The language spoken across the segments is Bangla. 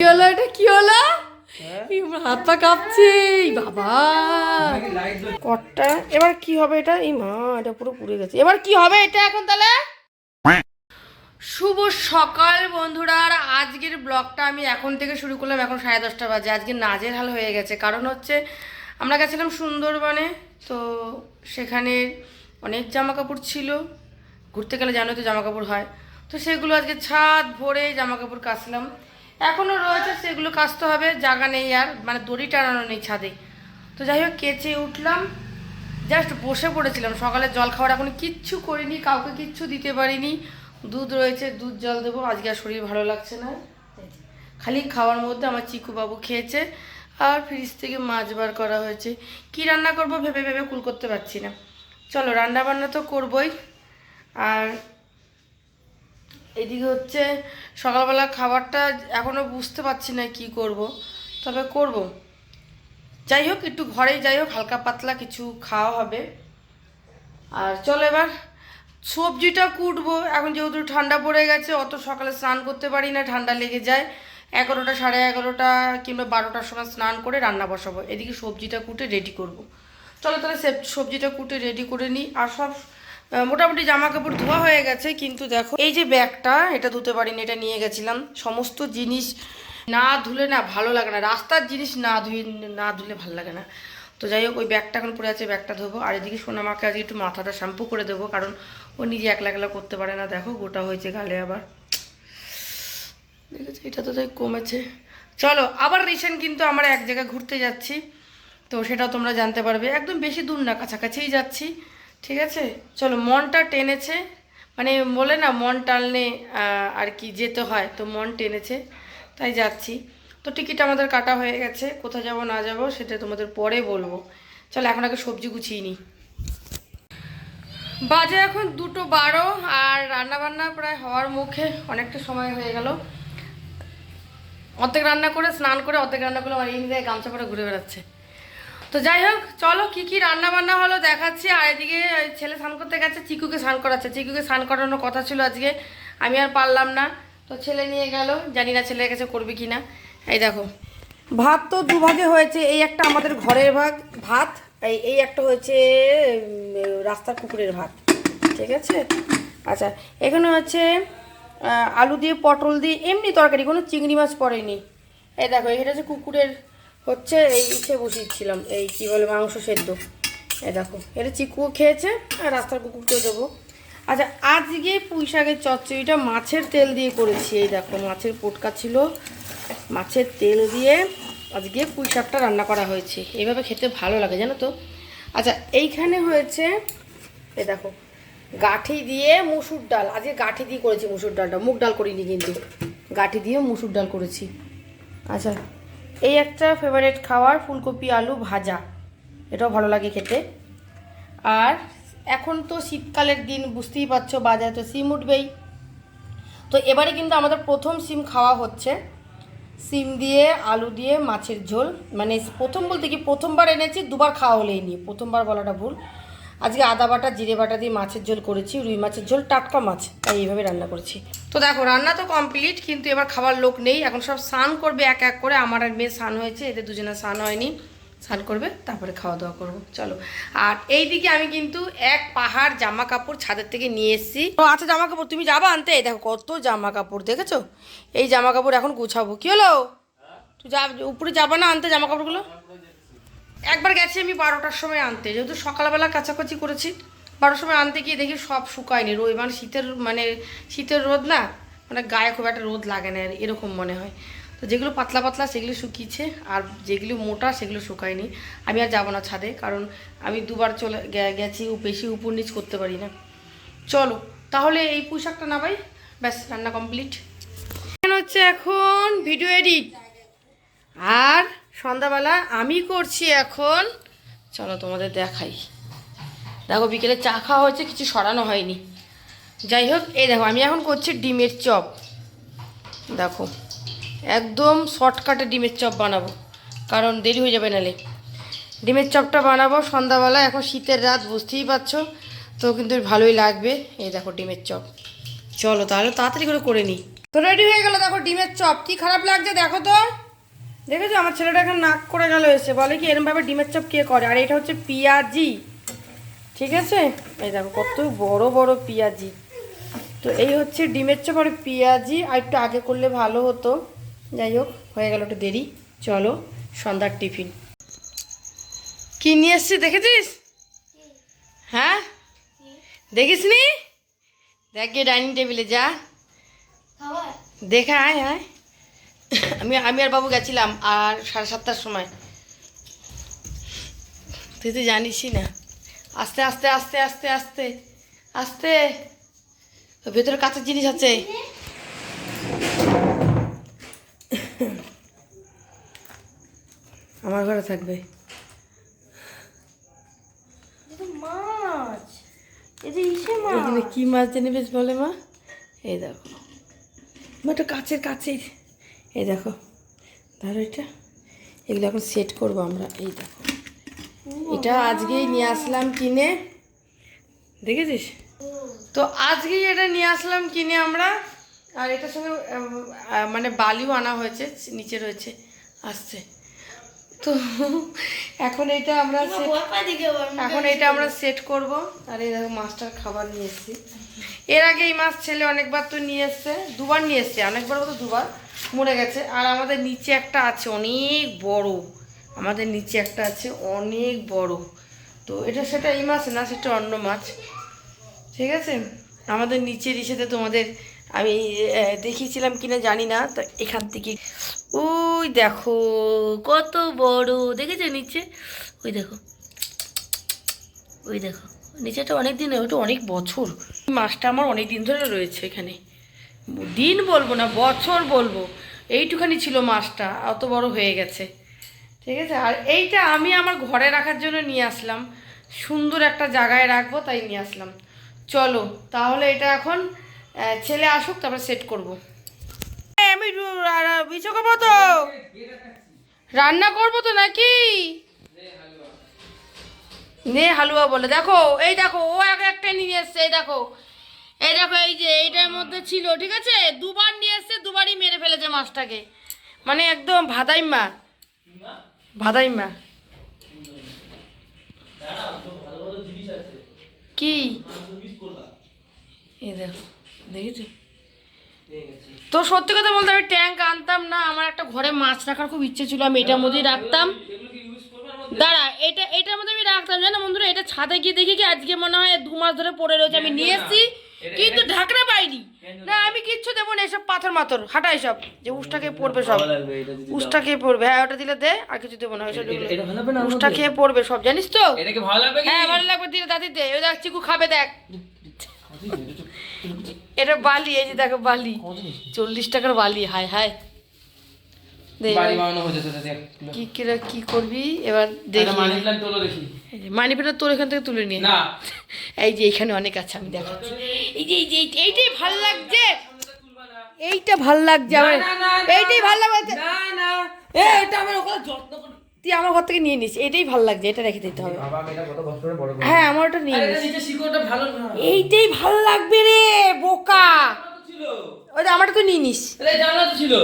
কি হলো এটা? কি হলো? হ্যাঁ? হাত পা কাঁপছে বাবা। কটটা এবার কি হবে এটা? এই মা এটা পুরো পুড়ে গেছে। এবার কি হবে এটা এখন তাহলে? শুভ সকাল বন্ধুরা আর আজকের ব্লগটা আমি এখন থেকে শুরু করলাম এখন সাড়ে দশটা বাজে। আজকে নাজের হাল হয়ে গেছে। কারণ হচ্ছে আমরা গেছিলাম সুন্দরবনে তো সেখানে অনেক জামা কাপড় ছিল। ঘুরতে গেলে জানো তো জামা কাপড় হয়। তো সেগুলো আজকে ছাদ ভরে জামা কাপড় কাচলাম। এখনও রয়েছে, সেগুলো কাচতে হবে, জায়গা নেই আর মানে দড়ি টানানো নেই ছাদে। তো যাই হোক, কেচে উঠলাম। জাস্ট বসে পড়েছিলাম, সকালে জল খাওয়ার এখন কিচ্ছু করিনি, কাউকে কিচ্ছু দিতে পারিনি। দুধ রয়েছে, দুধ জল দেবো, আজকে আর শরীর ভালো লাগছে না। খালি খাওয়ার মধ্যে আমার চিকু বাবু খেয়েছে, আর ফ্রিজ থেকে মাছ বার করা হয়েছে। কি রান্না করব ভেবে ভেবে কুল করতে পারছি না। চলো রান্না বান্না তো করবই। আর এদিকে হচ্ছে সকালবেলা খাবারটা এখনও বুঝতে পারছি না কি করব। তবে করব। যাই হোক, একটু ঘরেই যাই হোক, হালকা পাতলা কিছু খাওয়া হবে। আর চলো এবার সবজিটা কুটবো। এখন যেহেতু ঠান্ডা পড়ে গেছে, অত সকালে স্নান করতে পারি না, ঠান্ডা লেগে যায়। এগারোটা, সাড়ে এগারোটা কিংবা বারোটার সময় স্নান করে রান্না বসাবো। এদিকে সবজিটা কুটে রেডি করব। চলো তাহলে সবজিটা কুটে রেডি করে নিই। আর সব মোটামুটি জামা কাপড় ধোয়া হয়ে গেছে, কিন্তু দেখো, এই যে ব্যাগটা, এটা ধুতে পারিনি, এটা নিয়ে গেছিলাম। সমস্ত জিনিস না ধুলে না ভালো লাগে না, রাস্তার জিনিস না ধুয়ে, না ধুলে ভালো লাগে না। তো যাই হোক, ওই ব্যাগটা এখন পড়ে আছে, ব্যাগটা ধোবো। আর এদিকে সোনামাকে আজকে একটু মাথাটা শ্যাম্পু করে দেবো, কারণ ও নিজে একলা একলা করতে পারে না। দেখো, গোটা হয়েছে গালে আবার। দেখেছ, এটা তো তাই কমেছে। চলো, আবার রিসেন্ট কিন্তু আমরা এক জায়গায় ঘুরতে যাচ্ছি, তো সেটাও তোমরা জানতে পারবে। একদম বেশি দূর না, কাছাকাছিই যাচ্ছি। ঠিক আছে? চলো, মনটা টেনেছে। মানে বলে না, মন টানলে আর কি যেতে হয়, তো মন টেনেছে। তাই যাচ্ছি। তো টিকিট আমাদের কাটা হয়ে গেছে। কোথায় যাব, না যাব, সেটা তোমাদের পরে বলব। চলো, এখন আগে সবজি গুছিয়ে নিই। বাজে এখন দুটো বারো, আর রান্নাবান্না প্রায় হওয়ার মুখে অনেকটা সময় হয়ে গেল। অর্ধেক রান্না করে, স্নান করে অর্ধেক রান্না করে আমার জায়গায় গামছা পরে ঘুরে বেড়াচ্ছে। তো যাই হোক, চলো কি কি রান্না বান্না হলো দেখাচ্ছি। আর এদিকে ছেলে স্নান করতে গেছে, চিকুকে স্নান করাচ্ছে। চিকুকে স্নান করানোর কথা ছিল আজকে, আমি আর পারলাম না। তো ছেলে নিয়ে গেল, জানি না ছেলের কাছে করবে কি না এই দেখো, ভাত তো দুভাগে হয়েছে, এই একটা আমাদের ঘরের ভাগ, ভাত, এই এই একটা হয়েছে রাস্তার কুকুরের ভাত, ঠিক আছে? আচ্ছা এখানে হচ্ছে আলু দিয়ে পটল দিয়ে, এমনি তরকারি, কোনো চিংড়ি মাছ পড়েনি। এই দেখো এটা হচ্ছে কুকুরের হচ্ছে এই ইসে বসিয়েছিলাম, এই কি বলে মাংস সেদ্ধ। এ দেখো, এটা চিকু খেয়েছে, আর রাস্তার কুকুরকেও দেবো। আচ্ছা আজকে পুঁই শাকের চচ্চড়িটা মাছের তেল দিয়ে করেছি। এই দেখো, মাছের পোটকা ছিল। মাছের তেল দিয়ে আজকে পুঁই শাকটা রান্না করা হয়েছে। এইভাবে খেতে ভালো লাগে, জানো তো? আচ্ছা এইখানে হয়েছে এ দেখো, গাঠি দিয়ে মুসুর ডাল। আজকে গাঠি দিয়ে করেছি মুসুর ডালটা, মুগ ডাল করিনি কিন্তু। গাঠি দিয়ে মুসুর ডাল করেছি। আচ্ছা এই একটা ফেভারিট খাবার ফুলকপি আলু ভাজা। এটাও ভালো লাগে খেতে। আর এখন তো শীতকালের দিন, বুঝতেই পারছ, বাজারে তো সিম উঠবেই। তো এবারে কিন্তু আমাদের প্রথম সিম খাওয়া হচ্ছে। সিম দিয়ে, আলু দিয়ে, মাছের ঝোল। মানে প্রথম বলতে কি, প্রথমবার এনেছি, দুবার খাওয়া হলেই নি প্রথমবার বলাটা ভুল। আজকে আদা বাটা জিরে বাটা দিয়ে মাছের ঝোল করেছি রুই মাছের ঝোল টাটকা মাছ। তাই এইভাবে রান্না করেছি। তো দেখো রান্না তো কমপ্লিট কিন্তু এবার খাবার লোক নেই। এখন সব স্নান করবে এক এক করে। আমার আর মেয়ে স্নান হয়েছে এদের দুজনে স্নান হয়নি। স্নান করবে তারপরে খাওয়া দাওয়া করব। চলো। আর এই দিকে আমি কিন্তু এক পাহাড় জামা কাপড় ছাদের থেকে নিয়ে এসেছি। ও আচ্ছা জামা কাপড় তুমি যাবা আনতে? এই দেখো কত জামা কাপড় দেখেছ? এই জামা কাপড় এখন গুছাবো। কি হলো? তুই যা উপরে যাবা না আনতে জামা কাপড়গুলো একবার গেছি আমি বারোটার সময় আনতে। যেহেতু সকালবেলা কাছাকাছি করেছি, বারোটার সময় আনতে গিয়ে দেখি সব শুকায়নি। রোদ মানে শীতের মানে শীতের রোদ না মানে গায়ে খুব একটা রোদ লাগে না, এরকম মনে হয়। তো যেগুলো পাতলা পাতলা সেগুলো শুকিয়েছে, আর যেগুলো মোটা সেগুলো শুকায়নি। আমি আর যাব না ছাদে, কারণ আমি দুবার চলে গেছি বেশি উপর নিচ করতে পারি না। চলো, তাহলে এই পোশাকটা না ভাই, ব্যাস, রান্না কমপ্লিট। হচ্ছে এখন ভিডিও এডিট আর সন্ধ্যাবেলা আমি করছি এখন। চলো তোমাদের দেখাই। দেখো বিকেলে চা খাওয়া হয়েছে, কিছু সরানো হয়নি। যাই হোক, এই দেখো, আমি এখন করছি ডিমের চপ। দেখো, একদম শর্টকাটে ডিমের চপ বানাবো, কারণ দেরি হয়ে যাবে নালে। ডিমের চপটা বানাবো সন্ধ্যাবেলা, এখন শীতের রাত, বুঝতেই পারছ? তো কিন্তু ভালোই লাগবে। এই দেখো ডিমের চপ। চলো তাহলে তাড়াতাড়ি করে করে নিই। তো রেডি হয়ে গেল দেখো ডিমের চপ। কি খারাপ লাগছে দেখো তো? দেখেছ? আমার ছেলেটা এখন নাক করে গেল এসে। বলে কি এরমভাবে ডিমের চপ কে করে? আর এটা হচ্ছে পিঁয়াজি। ঠিক আছে? এই দেখো কত বড় বড় পিঁয়াজি। তো এই হচ্ছে ডিমের চপ আর পেঁয়াজি। আর একটু আগে করলে ভালো হতো। যাই হোক হয়ে গেল একটু দেরি। চলো সন্ধ্যার টিফিন। কি নিয়ে এসছি দেখেছিস? হ্যাঁ? দেখিস নি দেখ গিয়ে ডাইনিং টেবিলে যা। দেখা আয় আয়। আমি আমি আর বাবু গেছিলাম আর সাড়ে সাতটার সময়। তুই তো জানিসই না। আস্তে আস্তে আস্তে আস্তে আস্তে আস্তে। ভেতরে কাঁচের জিনিস আছে। আমার ঘরে থাকবে। কি মাছ জেনে বেশ বলে মা? এই দেখো। মা কাচের কাচের এই দেখো ধরো এটা। এগুলো এখন সেট করব আমরা এই দেখো। এটা আজকেই নিয়ে আসলাম কিনে। দেখেছিস? তো আজকেই এটা নিয়ে আসলাম কিনে আমরা। আর এটার সঙ্গে মানে বালিও আনা হয়েছে নিচে রয়েছে আসছে। তো এখন এটা আমরা এখন এটা আমরা সেট করব। আর এই দেখো মাছটার খাবার নিয়ে এসেছি। এর আগে এই মাছ ছেলে অনেকবার তো নিয়ে এসছে দুবার নিয়ে এসছে অনেকবার তো দুবার। মরে গেছে। আর আমাদের নিচে একটা আছে অনেক বড়। আমাদের নিচে একটা আছে অনেক বড়। তো এটা সেটা এই মাছ না, সেটা অন্য মাছ। ঠিক আছে? আমাদের নিচের ইসেতে তোমাদের আমি দেখিয়েছিলাম কিনা জানি না, তো এখান থেকে। ওই দেখো, কত বড়। দেখেছ নিচে? ওই দেখো। ওই দেখো। নিচেটা অনেক দিন ওটা অনেক বছর। মাছটা আমার অনেক দিন ধরে রয়েছে এখানে। দিন বলব না, বছর বলব। এইটুখানি ছিল মাছটা অত বড় হয়ে গেছে। ঠিক আছে? আর এইটা আমি আমার ঘরে রাখার জন্য নিয়ে আসলাম। সুন্দর একটা জায়গায় রাখব, তাই নিয়ে আসলাম। চলো, তাহলে এটা এখন ছেলে আসুক, তারপর সেট করব। আমি তো? রান্না করব তো নাকি? নে হালুয়া বলে। দেখো, এই দেখো, ও আগে একটা নিয়ে এসছে, এই দেখো। এই দেখো, এই যে এইটার মধ্যে ছিল, ঠিক আছে? দুবার নিয়ে এসছে, দুবারই মেরে ফেলেছে মাছটাকে। মানে একদম ভাদাইমা ভাদাইমা কি? এই দেখো তো সত্যি কথা বলতে আমি ট্যাঙ্ক আনতাম না, আমার একটা ঘরে মাছ রাখার খুব ইচ্ছে ছিল, আমি এটার মধ্যেই রাখতাম। দাঁড়া, এটা, এটার মধ্যে আমি রাখতাম, জানো বন্ধুরা? এটা ছাদে গিয়ে দেখি কি, আজকে মনে হয় দু মাস ধরে পড়ে রয়েছে, আমি নিয়ে এসেছি। কিন্তু ঢাকনা পাইনি। না আমি কিচ্ছু দেবো না এসব পাথর মাথর হাঁটা এসব। যে উষ্টা খেয়ে পড়বে সব। উষ্টা খেয়ে পড়বে। হ্যাঁ ওটা দিলে দে আর কিছু দেবো না ওইসব উষ্টা খেয়ে পড়বে সব জানিস তো? হ্যাঁ ভালো লাগবে দিলে দাদি দে। ওই দেখ চিকু খাবে দেখ। এটা বালি এই যে দেখো বালি। চল্লিশ টাকার বালি হায় হায় দে বাড়ি বানানো হয়েছে সেটা দেখ কি কিরা কি করবি? এবার দেখি। মানি প্ল্যান্ট তোর এখান থেকে তুলে নিয়ে এই যে এখানে অনেক আছে আমি দেখাচ্ছি। এই যে এই যে এই- এইটাই ভালো লাগছে। এইটা ভালো লাগছে আমার। এইটাই ভালো লাগছে। না না। এটা আমার ওখানে যত্ন তুই আমার ঘর থেকে নিয়ে নিস। এটাই ভালো লাগছে এটা রেখে দিতে হবে। হ্যাঁ আমার ওটা নিয়ে নিস। এইটাই ভালো লাগবে রে বোকা। ওটা আমারটা তুই নিয়ে নিস।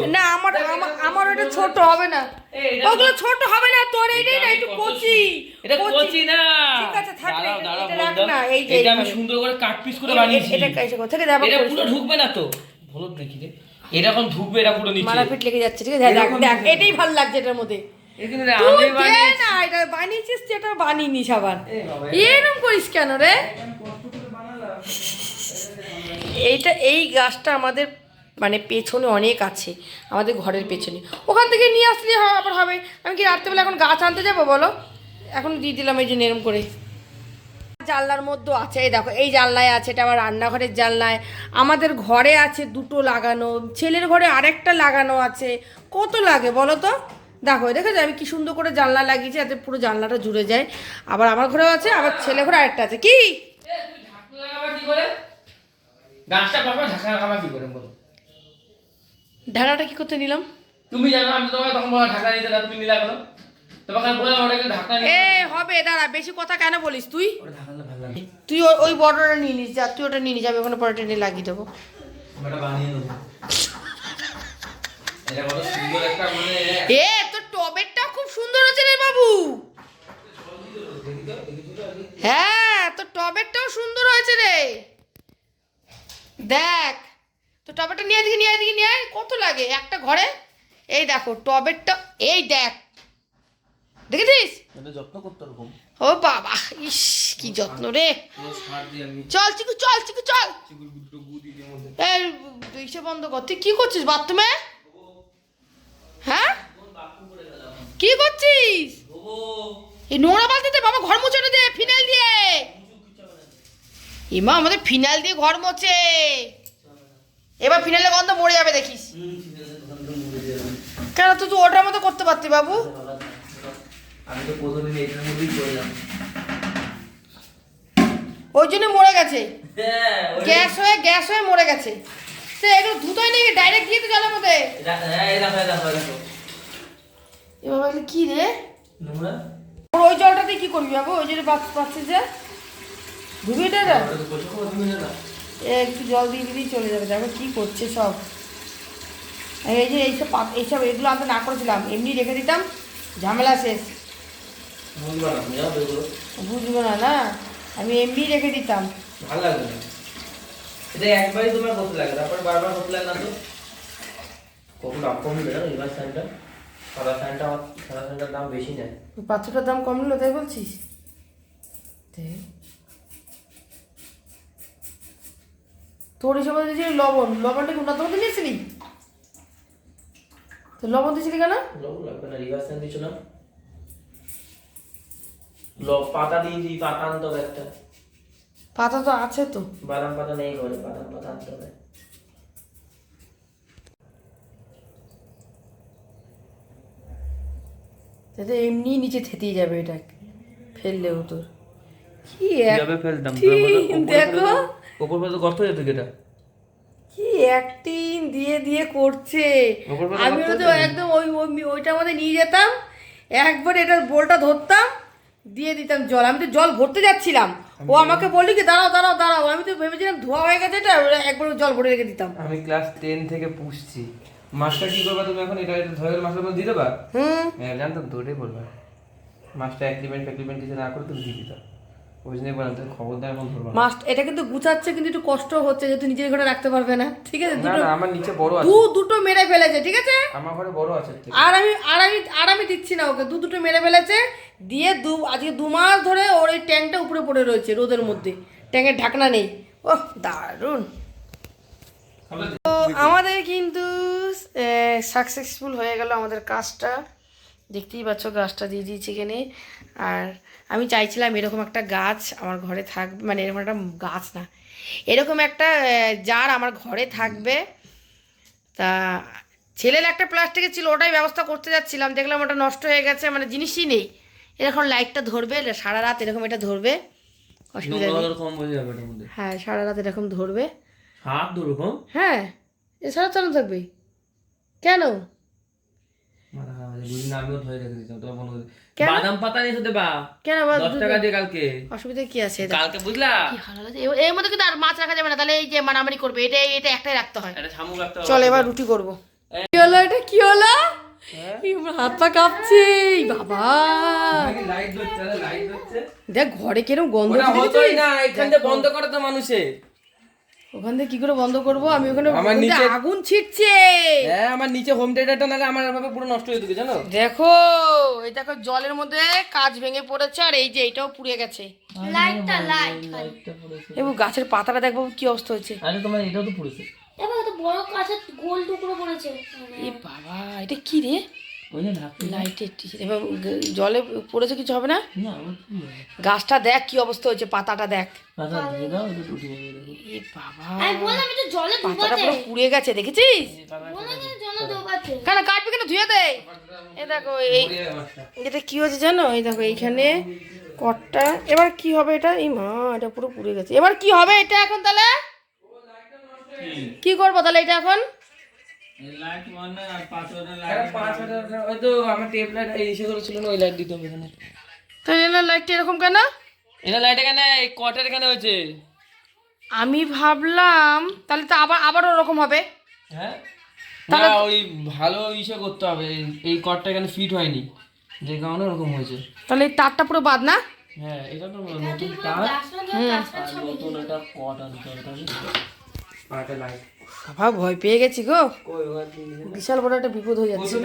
তো না আমার আমার- আমার ওটা ছোট হবে না। এটা- ওগুলো ছোট হবে না তোর এইটাই না একটু কচি। এটা কচি। না। ঠিক আছে, থাক না, দাঁড়াও, এটা- রাখ না, এই যে এটা আমি সুন্দর করে কাট পিস করে বানিয়েছি। এটা কাইসে থেকে দেখ এটা পুরো ঢুকবে না তো? ভালো দেখি রে? এটা ঢুকবে এটা পুরো নিচে। মারাপিট লেগে যাচ্ছে ঠিক আছে? দেখ দেখ এটাই ভালো লাগছে এটার মধ্যে। এটা বানিয়েছিস যেটা বানিয়ে আবার। এ এরকম করিস কেন রে? এইটা, এই গাছটা আমাদের মানে পেছনে অনেক আছে, আমাদের ঘরের পেছনে। ওখান থেকে নিয়ে আসলে আবার হবে। আমি কি রাত্রেবেলা এখন গাছ আনতে যাব, বলো? এখন দিয়ে দিলাম এই যে নেরম করে। জানলার মধ্যে আছে, এই দেখো, এই জানলায় আছে, এটা আমার রান্নাঘরের জানলায়। আমাদের ঘরে আছে দুটো লাগানো, ছেলের ঘরে আরেকটা লাগানো আছে। কত লাগে, বলো তো? দেখো, দেখেছ? আমি কি সুন্দর করে জানলা লাগিয়েছি, যাতে পুরো জানলাটা জুড়ে যায়। আবার আমার ঘরেও আছে, আবার ছেলে ঘরে আরেকটা আছে। কি এ, তুমি ঢাকনা লাগাবা কি করে গাছটা ঢাকনা লাগাবা কি করে বলো? ঢাকাটা কি করতে নিলাম? তুমি জানো আমি তোমাকে তখন বলা ঢাকনা নিতে না তুমি নিলা কেন? তোমাকে বললাম ওটাকে নিতে। এ হবে দাঁড়া বেশি কথা কেন বলিস তুই? তুই ওই- ওই বড়টা নিয়ে নিস যা তুই ওটা নিয়ে নিস আমি ওখানে পরে টেনে লাগিয়ে দেবো। ওটা বানিয়ে দেবো এটা কত সুন্দর একটা মানে এ তোর টবেরটা খুব সুন্দর হয়েছে রে বাবু। হ্যাঁ তোর টবেরটাও সুন্দর হয়েছে রে। দেখ তো টবেরটা নিয়ে দিকে নিয়ে দিকে নিয়ে। কত লাগে? একটা ঘরে? এই দেখো টবেরটা এই দেখ। দেখেছিস? ও বাবা ইস কি যত্ন রে। চল চিকু চল চিকু চল। এই ইসে বন্ধ কর। তুই কি করছিস বাথরুমে? হ্যাঁ? কি করছিস? এই নোংরা বালতিতে বাবা ঘর মুছানো দিয়ে ফিনাইল দিয়ে ইমা আমাদের ফিনাইল দিয়ে ঘর মোছে। এবার ফিনাইলের গন্ধ মরে যাবে দেখিস। কেন তুই তো ওটার মতো করতে পারতি বাবু। আমি তো প্রথমে এইটার মধ্যেই করলাম ওই জন্য মরে গেছে। হ্যাঁ গ্যাস হয়ে গ্যাস হয়ে মরে গেছে। তো এগুলো ধুতোই নাকি? ডাইরেক্ট দিয়ে তো জলের মধ্যে। হ্যাঁ এবার বলি কি রে? ওই জলটা দিয়ে কি করবি বাবু? ওই জন্য পাচ্ছিস যে ধুবি এটা একটু জল দিয়ে দিলেই চলে যাবে। দেখো কি করছে সব। এই যে এইসব এইসব এগুলো আনতে না করেছিলাম। এমনি রেখে দিতাম। ঝামেলা শেষ। বুঝবা না না আমি এমনি রেখে দিতাম। ভালো না। এটা একবারই তোমার করতে লাগে তারপর বারবার করতে লাগে না তো? কত দাম কমবে না সাদা সাদা দাম বেশি নেয়। ওই পাথরটার দাম কম নিল তাই বলছিস? দেখ। তোর হিসাবে দিয়েছি লবণ। লবণটা কি উন্নত মতো নিয়েছিলি তো লবণ দিয়েছিলি কেন? লবণ লাগবে না রিভার্স না লব পাতা দিয়েছি পাতা আনতে হবে একটা। পাতা তো আছে তো। বাদাম পাতা নেই ঘরে বাদাম পাতা আনতে হবে। যাতে এমনি নিচে থেতেই যাবে এটা ফেললেও তোর। কি দেখো। উপর পর্যন্ত গর্ত যেত কি এটা কি অ্যাক্টিং দিয়ে দিয়ে করছে? ওপর আমিও তো একদম ওই ওই ওইটার মধ্যে নিয়ে যেতাম একবার এটার বোলটা ধরতাম দিয়ে দিতাম জল। আমি তো জল ভরতে যাচ্ছিলাম। ও আমাকে বললি কি দাঁড়াও দাঁড়াও দাঁড়াও। আমি তো ভেবেছিলাম ধোয়া হয়ে গেছে এটা একবার জল ভরে রেখে দিতাম। আমি ক্লাস টেন থেকে পুষছি। মাছটা কি করবা তুমি এখন? এটা এটা ধরে মাছটা তুমি দিয়ে দেবা? হুম। হ্যাঁ জানতাম তো ওটাই বলবা। মাছটা অ্যাগ্রিমেন্ট ফ্যাগ্রিমেন্ট কিছু না করে তুমি দিয়ে দিতা ওই জন্যই বললাম তুমি খবর এখন ধরবা না। মাস্ট এটা কিন্তু গুছাচ্ছে কিন্তু একটু কষ্ট হচ্ছে যেহেতু নিজের ঘরে রাখতে পারবে না। ঠিক আছে? না দুটো না আমার নিচে বড় আছে। দু দুটো মেরে ফেলেছে ঠিক আছে? আমার ঘরে বড় আছে এর থেকে। আর আমি আর আমি আর আমি দিচ্ছি না ওকে। দু দুটো মেরে ফেলেছে দিয়ে দু আজকে দু মাস ধরে ওর এই ট্যাঙ্কটা উপরে পড়ে রয়েছে রোদের মধ্যে। ট্যাঙ্কের ঢাকনা নেই। ওহ দারুণ। তো আমাদের কিন্তু সাকসেসফুল হয়ে গেল আমাদের কাজটা। দেখতেই পাচ্ছ গাছটা দিয়ে দিয়েছি এখানে। আর আমি চাইছিলাম এরকম একটা গাছ আমার ঘরে থাকবে মানে এরকম একটা গাছ না এরকম একটা জার আমার ঘরে থাকবে। তা ছেলের একটা প্লাস্টিকের ছিল ওটাই ব্যবস্থা করতে যাচ্ছিলাম। দেখলাম ওটা নষ্ট হয়ে গেছে মানে জিনিসই নেই। এরকম লাইটটা ধরবে সারা রাত এরকম এটা ধরবে। অসুবিধা হয়ে হ্যাঁ সারা রাত এরকম ধরবে। হ্যাঁ? এছাড়া চালানো থাকবে কেন? হয়ে আমিও ধরে রেখে দিতাম তোমার মনে কেন? বাদাম পাতা নিয়ে দেবা কেন আবার দশ টাকা দিয়ে কালকে। অসুবিধা কি আছে? কালকে বুঝলা? কি ভালো লাগছে এ- এর মধ্যে কিন্তু আর মাছ রাখা যাবে না তাহলে এই যে মারামারি করবে এটা এটা একটাই রাখতে হয়। একটা শামুক রাখতে হবে। চল এবার রুটি করব। কি হলো এটা? কি হলো? হাত পা কাঁপছে বাবা। নাকি লাইট ধরছে আরে লাইট ধরছে। দেখ ঘরে কিরম গন্ধ। না এখান থেকে বন্ধ করে তো মানুষে ওখান থেকে কি করে বন্ধ করব? আমি ওখানে আমার নিচে- আগুন ছিটছে। হ্যাঁ আমার নিচে হোম থিয়েটারটা নালে আমার ভাবে পুরো নষ্ট হয়ে যেত জানো? দেখো এই দেখো জলের মধ্যে কাজ ভেঙে পড়েছে আর এই যে এটাও পুড়ে গেছে। লাইটটা পড়েছে এবং গাছের পাতাটা দেখব কি অবস্থা হয়েছে। আরে তোমার এটাও তো পড়েছে। দেখো কত বড় কাছের গোল টুকরো পড়েছে। এ বাবা এটা কি রে? লাইটের জলে পড়েছে কিছু হবে না? না কি হবে? গাছটা দেখ কি অবস্থা হয়েছে পাতাটা দেখ। দিয়ে পাতাটা পুরো পুড়ে গেছে দেখেছিস? কেন কাটবি কেন? ধুয়ে দে। এ দেখো এই এটা কি হয়েছে জানো? এই দেখো এইখানে কটটা। এবার কি হবে এটা? এই মা এটা পুরো পুড়ে গেছে। এবার কি হবে এটা এখন তাহলে? কি করব তাহলে এটা এখন? ওই তো আমার ওই তাহলে এনার লাইটটা এরকম কেন? এনার লাইট এই হয়েছে। আমি ভাবলাম তাহলে তো আবার আবার ওরকম হবে। হ্যাঁ? ওই ভালো ইসে করতে হবে এই কটটা এখানে ফিট হয়নি। যে কারণে ওরকম হয়েছে। তাহলে এই তারটা পুরো বাদ না? হ্যাঁ এটা তো নতুন তার। নতুন একটা কট আনতে লাইট বাবা ভয় পেয়ে গেছি গো। বিশাল বড় একটা বিপদ হয়ে যাচ্ছে।